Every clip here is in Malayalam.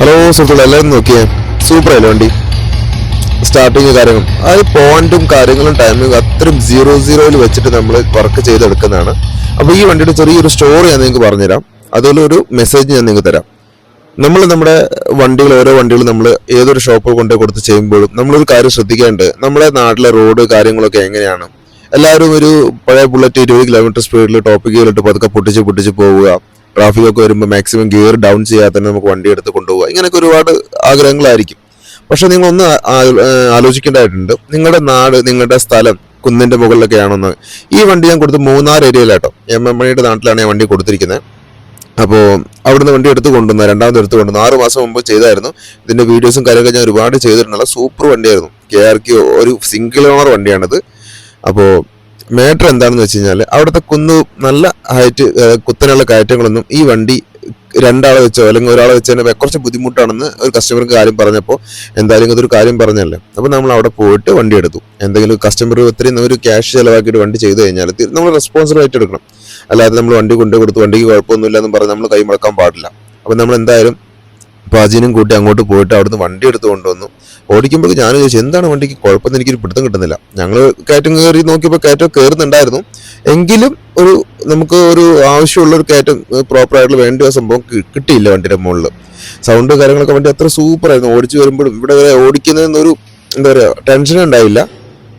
ഹലോ സുഹൃത്തുക്കൾ എല്ലാവരും നോക്കിയേ? സൂപ്പർ അല്ലേ വണ്ടി? സ്റ്റാർട്ടിങ് കാര്യങ്ങൾ അത് പോയിന്റും കാര്യങ്ങളും ടൈമിങ് അത്രയും സീറോ സീറോയിൽ വെച്ചിട്ട് നമ്മൾ വർക്ക് ചെയ്തെടുക്കുന്നതാണ്. അപ്പോൾ ഈ വണ്ടിയുടെ ചെറിയൊരു സ്റ്റോറി ഞാൻ നിങ്ങൾക്ക് പറഞ്ഞുതരാം. അതുപോലെ ഒരു മെസ്സേജ് ഞാൻ നിങ്ങൾക്ക് തരാം. നമ്മൾ നമ്മുടെ വണ്ടികൾ ഓരോ വണ്ടികൾ നമ്മൾ ഏതൊരു ഷോപ്പിൽ കൊണ്ടുപോയി കൊടുത്ത് ചെയ്യുമ്പോഴും നമ്മളൊരു കാര്യം ശ്രദ്ധിക്കേണ്ടത് നമ്മുടെ നാട്ടിലെ റോഡ് കാര്യങ്ങളൊക്കെ എങ്ങനെയാണ്? എല്ലാവരും ഒരു പഴയ ബുള്ളറ്റ് ഇരുപത് കിലോമീറ്റർ സ്പീഡിൽ ടോപ്പ് ഗിയറിലിട്ട് പതുക്കെ പൊട്ടിച്ച് പൊട്ടിച്ച് പോവുക. ട്രാഫിക് ഒക്കെ വരുമ്പോൾ മാക്സിമം ഗിയർ ഡൗൺ ചെയ്യാതെ തന്നെ നമുക്ക് വണ്ടി എടുത്ത് കൊണ്ടുപോകുക ഇങ്ങനെയൊക്കെ ഒരുപാട് ആഗ്രഹങ്ങളായിരിക്കും. പക്ഷെ നിങ്ങൾ ഒന്ന് ആലോചിക്കേണ്ടതായിട്ടുണ്ട്. നിങ്ങളുടെ നാട് നിങ്ങളുടെ സ്ഥലം കുന്നിന്റെ മുകളിലൊക്കെ ആണെന്ന് ഈ വണ്ടി ഞാൻ കൊടുത്ത് മൂന്നാർ ഏരിയയിലാട്ടോ. എം എം മണിയുടെ നാട്ടിലാണ് ഞാൻ വണ്ടി കൊടുത്തിരിക്കുന്നത്. അപ്പോൾ അവിടുന്ന് വണ്ടി എടുത്ത് കൊണ്ടുവന്ന രണ്ടാമത് എടുത്ത് കൊണ്ടുവന്നു ആറ് മാസം മുമ്പ് ചെയ്തായിരുന്നു. ഇതിന്റെ വീഡിയോസും കാര്യമൊക്കെ ഞാൻ ഒരുപാട് ചെയ്തിട്ടുണ്ടല്ലോ. സൂപ്പർ വണ്ടിയായിരുന്നു. കെ ആർ ഒരു സിംഗിൾ ഓണർ വണ്ടിയാണിത്. അപ്പോൾ മേറ്റർ എന്താണെന്ന് വെച്ച് കഴിഞ്ഞാൽ അവിടുത്തെ കുന്നു നല്ല ഹൈറ്റ് കുത്തനുള്ള കയറ്റങ്ങളൊന്നും ഈ വണ്ടി രണ്ടാളെ വെച്ചോ അല്ലെങ്കിൽ ഒരാളെ വെച്ചോ തന്നെ കുറച്ച് ബുദ്ധിമുട്ടാണെന്ന് ഒരു കസ്റ്റമർക്ക് കാര്യം പറഞ്ഞപ്പോൾ എന്തായാലും ഇതൊരു കാര്യം പറഞ്ഞല്ലേ. അപ്പോൾ നമ്മൾ അവിടെ പോയിട്ട് വണ്ടി എടുത്തു. എന്തെങ്കിലും കസ്റ്റമർ ഇത്രയും ഒരു ക്യാഷ് ചിലവാക്കിയിട്ട് വണ്ടി ചെയ്ത് കഴിഞ്ഞാൽ നമ്മൾ റെസ്പോൺസിബിൾ ആയിട്ട് എടുക്കണം. അല്ലാതെ നമ്മൾ വണ്ടി കൊണ്ടു കൊടുത്ത് വണ്ടിക്ക് കുഴപ്പമൊന്നുമില്ല എന്ന് പറഞ്ഞ് നമ്മൾ കൈ മുടക്കാൻ പാടില്ല. അപ്പോൾ നമ്മൾ എന്തായാലും പാചിനും കൂട്ടി അങ്ങോട്ട് പോയിട്ട് അവിടുന്ന് വണ്ടി എടുത്ത് കൊണ്ടുവന്നു. ഓടിക്കുമ്പോൾ ഞാൻ ചോദിച്ചു എന്താണ് വണ്ടിക്ക് കുഴപ്പമെന്ന് എനിക്കൊരു പിടുത്തം കിട്ടുന്നില്ല? ഞങ്ങൾ കയറ്റം കയറി നോക്കിയപ്പോൾ കയറ്റം കയറുന്നുണ്ടായിരുന്നു എങ്കിലും ഒരു നമുക്ക് ഒരു ആവശ്യമുള്ള ഒരു കയറ്റം പ്രോപ്പറായിട്ടുള്ള വേണ്ടി ഒരു സംഭവം കിട്ടിയില്ല വണ്ടിയുടെ മുകളിൽ സൗണ്ട് കാര്യങ്ങളൊക്കെ വണ്ടി അത്ര സൂപ്പർ ആയിരുന്നു. ഓടിച്ചു വരുമ്പോഴും ഇവിടെ വരെ ഓടിക്കുന്നതെന്നൊരു എന്താ പറയുക ടെൻഷൻ ഉണ്ടായില്ല.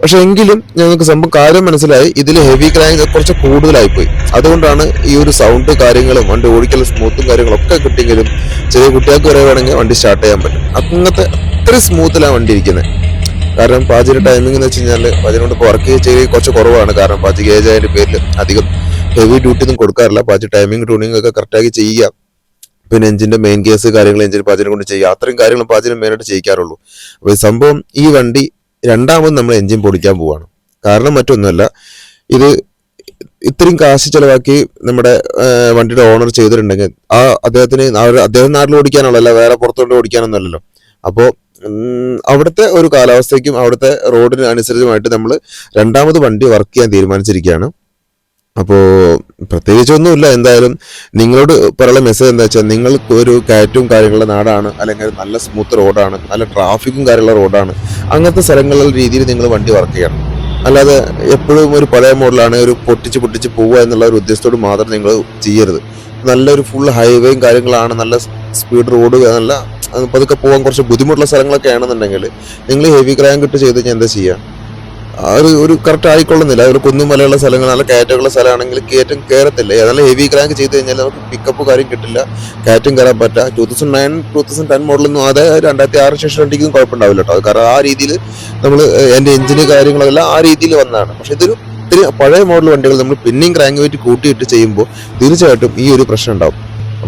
പക്ഷെ എങ്കിലും ഞങ്ങൾക്ക് സംഭവം കാര്യം മനസ്സിലായി. ഇതിൽ ഹെവി ക്രാങ്ക് കുറച്ച് കൂടുതലായി പോയി അതുകൊണ്ടാണ് ഈ ഒരു സൗണ്ട് കാര്യങ്ങളും വണ്ടി ഓടിക്കൽ സ്മൂത്തും കാര്യങ്ങളൊക്കെ കിട്ടിയെങ്കിലും ചെറിയ കുട്ടികൾക്ക് വരെ വേണമെങ്കിൽ വണ്ടി സ്റ്റാർട്ട് ചെയ്യാൻ പറ്റും. അങ്ങനത്തെ അത്ര സ്മൂത്തിലാണ് വണ്ടി ഇരിക്കുന്നത് കാരണം പാചക ടൈമിംഗ് എന്ന് വെച്ച് കഴിഞ്ഞാൽ പാചകം വർക്ക് ചെയ്ത് കുറച്ച് കുറവാണ്. കാരണം പാചക ഏജ് അതിന്റെ പേരിൽ അധികം ഹെവി ഡ്യൂട്ടി ഒന്നും കൊടുക്കാറില്ല. പാചക ടൈമിംഗ് ട്യൂണിംഗ് ഒക്കെ കറക്റ്റാക്കി ചെയ്യുക. പിന്നെ എഞ്ചിന്റെ മെയിൻ കേസ് കാര്യങ്ങൾ എഞ്ചിൻ പാചകം കൊണ്ട് ചെയ്യുക. അത്രയും കാര്യങ്ങൾ പാചകം മെയിനായിട്ട് ചെയ്യിക്കാറുള്ളൂ. അപ്പോൾ സംഭവം ഈ വണ്ടി രണ്ടാമത് നമ്മൾ എഞ്ചിൻ പൊടിക്കാൻ പോവാണ്. കാരണം മറ്റൊന്നുമല്ല ഇത് ഇത്രയും കാശ് ചിലവാക്കി നമ്മുടെ വണ്ടിയുടെ ഓണർ ചെയ്തിട്ടുണ്ടെങ്കിൽ ആ അദ്ദേഹത്തിന് അദ്ദേഹം നാട്ടിൽ ഓടിക്കാനുള്ളല്ല വേറെ പുറത്തോട്ട് ഓടിക്കാനൊന്നുമല്ലല്ലോ അപ്പോൾ അവിടുത്തെ ഒരു കാലാവസ്ഥയ്ക്കും അവിടുത്തെ റോഡിന് അനുസരിച്ചുമായിട്ട് നമ്മൾ രണ്ടാമത് വണ്ടി വർക്ക് ചെയ്യാൻ തീരുമാനിച്ചിരിക്കുകയാണ്. അപ്പോൾ പ്രത്യേകിച്ചൊന്നുമില്ല. എന്തായാലും നിങ്ങളോട് പറയാനുള്ള മെസ്സേജ് എന്താ വെച്ചാൽ നിങ്ങൾക്ക് ഒരു കയറ്റവും കാര്യങ്ങളുള്ള നാടാണ് അല്ലെങ്കിൽ നല്ല സ്മൂത്ത് റോഡാണ് നല്ല ട്രാഫിക്കും കാര്യമുള്ള റോഡാണ് അങ്ങനത്തെ സ്ഥലങ്ങളിൽ രീതിയിൽ നിങ്ങൾ വണ്ടി വർക്ക് ചെയ്യണം. അല്ലാതെ എപ്പോഴും ഒരു പഴയ മോഡലാണ് ഒരു പൊട്ടിച്ച് പൊട്ടിച്ച് പോവുക എന്നുള്ള ഒരു ഉദ്ദേശത്തോട് മാത്രം നിങ്ങൾ ചെയ്യരുത്. നല്ലൊരു ഫുൾ ഹൈവേയും കാര്യങ്ങളാണ് നല്ല സ്പീഡ് റോഡ് നല്ല പതുക്കെ പോകാൻ കുറച്ച് ബുദ്ധിമുട്ടുള്ള സ്ഥലങ്ങളൊക്കെ ആണെന്നുണ്ടെങ്കിൽ നിങ്ങൾ ഹെവി ക്രാങ്ക് ഇട്ട് ചെയ്ത് കഴിഞ്ഞാൽ എന്താ ചെയ്യുക ആ ഒരു ഒരു കറക്റ്റ് ആയിക്കൊള്ളുന്നില്ല. ഒരു കുന്നും മലയുള്ള സ്ഥലങ്ങൾ നല്ല കയറ്റമുള്ള സ്ഥലമാണെങ്കിൽ കയറ്റം കയറത്തില്ല നല്ല ഹെവി ക്രാങ്ക് ചെയ്ത് കഴിഞ്ഞാൽ നമുക്ക് പിക്കപ്പ് കാര്യം കിട്ടില്ല. കയറ്റം കയറാൻ പറ്റുക two thousand nine two thousand ten മോഡലൊന്നും അത് രണ്ടായിരത്തി ആറ് ശേഷം വണ്ടിക്കും കുഴപ്പമുണ്ടാവില്ല കേട്ടോ കാരണം ആ രീതിയിൽ നമ്മൾ എന്റെ എഞ്ചിന് കാര്യങ്ങളെല്ലാം ആ രീതിയിൽ വന്നതാണ്. പക്ഷെ ഇതൊരു ഇത്തിരി പഴയ മോഡൽ വണ്ടികൾ നമ്മൾ പിന്നെയും ക്രാങ്ക് വെയിറ്റ് കൂട്ടിയിട്ട് ചെയ്യുമ്പോൾ തീർച്ചയായിട്ടും ഈ ഒരു പ്രശ്നം ഉണ്ടാവും.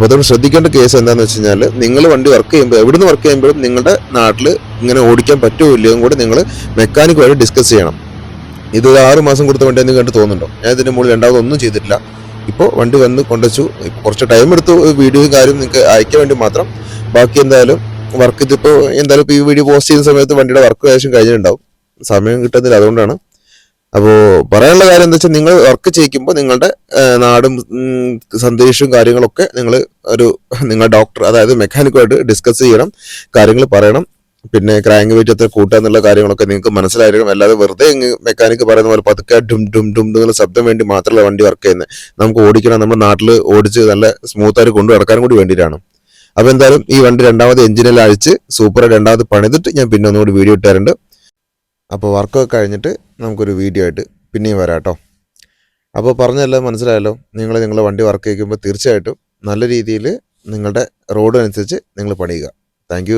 അപ്പോൾ അതുകൊണ്ട് ശ്രദ്ധിക്കേണ്ട കേസ് എന്താണെന്ന് വെച്ച് കഴിഞ്ഞാൽ നിങ്ങൾ വണ്ടി വർക്ക് ചെയ്യുമ്പോൾ എവിടുന്ന് വർക്ക് ചെയ്യുമ്പോഴും നിങ്ങളുടെ നാട്ടിൽ ഇങ്ങനെ ഓടിക്കാൻ പറ്റുമോ ഇല്ലയോ കൂടി നിങ്ങൾ മെക്കാനിക്കുമായിട്ട് ഡിസ്കസ് ചെയ്യണം. ഇത് ആറ് മാസം കൊടുത്ത വണ്ടി എന്ന് കണ്ട് തോന്നുന്നുണ്ടോ? ഞാൻ ഇതിന്റെ മുകളിൽ രണ്ടാമതൊന്നും ചെയ്തിട്ടില്ല. ഇപ്പോൾ വണ്ടി വന്ന് കൊണ്ടുവച്ചു. കുറച്ച് ടൈം എടുത്തു. വീഡിയോയും കാര്യം നിങ്ങൾക്ക് അയക്കാൻ വേണ്ടി മാത്രം. ബാക്കി എന്തായാലും വർക്ക് ഇതിപ്പോൾ എന്തായാലും ഇപ്പോൾ ഈ വീഡിയോ പോസ്റ്റ് ചെയ്യുന്ന സമയത്ത് വണ്ടിയുടെ വർക്ക് ഏകദേശം കഴിഞ്ഞിട്ടുണ്ടാവും. സമയം കിട്ടുന്നില്ല. അതുകൊണ്ടാണ് അപ്പോൾ പറയാനുള്ള കാര്യം എന്താ വെച്ചാൽ നിങ്ങൾ വർക്ക് ചെയ്യിക്കുമ്പോൾ നിങ്ങളുടെ നാടും സന്ദേശവും കാര്യങ്ങളൊക്കെ നിങ്ങൾ ഒരു നിങ്ങൾ ഡോക്ടർ അതായത് മെക്കാനിക്കുമായിട്ട് ഡിസ്കസ് ചെയ്യണം കാര്യങ്ങൾ പറയണം. പിന്നെ ക്രാങ്ക് വെയിറ്റ് എത്ര കൂട്ടുക എന്നുള്ള കാര്യങ്ങളൊക്കെ നിങ്ങൾക്ക് മനസ്സിലായിരിക്കും അല്ലാതെ വെറുതെ മെക്കാനിക്ക് പറയുന്ന പോലെ പതുക്കെ ഡും ഡും ഡും എന്നുള്ള ശബ്ദം വേണ്ടി മാത്രമല്ല വണ്ടി വർക്ക് ചെയ്യുന്നത് നമുക്ക് ഓടിക്കണം. നമ്മുടെ നാട്ടിൽ ഓടിച്ച് നല്ല സ്മൂത്തായിട്ട് കൊണ്ടു നടക്കാനും കൂടി വേണ്ടിയിട്ടാണ്. അപ്പോൾ എന്തായാലും ഈ വണ്ടി രണ്ടാമത് എഞ്ചിനെല്ലാം അഴിച്ച് സൂപ്പറായിട്ട് രണ്ടാമത് പണിതിട്ട് ഞാൻ പിന്നെ ഒന്നുകൂടി വീഡിയോ ഇട്ടാറുണ്ട് അപ്പോൾ വർക്കൊക്കെ കഴിഞ്ഞിട്ട് നമുക്കൊരു വീഡിയോ ആയിട്ട് പിന്നെയും വരാം കേട്ടോ അപ്പോൾ പറഞ്ഞതെല്ലാം മനസ്സിലായല്ലോ? നിങ്ങൾ നിങ്ങളുടെ വണ്ടി വർക്ക് ചെയ്യുമ്പോൾ തീർച്ചയായിട്ടും നല്ല രീതിയിൽ നിങ്ങളുടെ റോഡ് അനുസരിച്ച് നിങ്ങൾ പണിയുക. താങ്ക്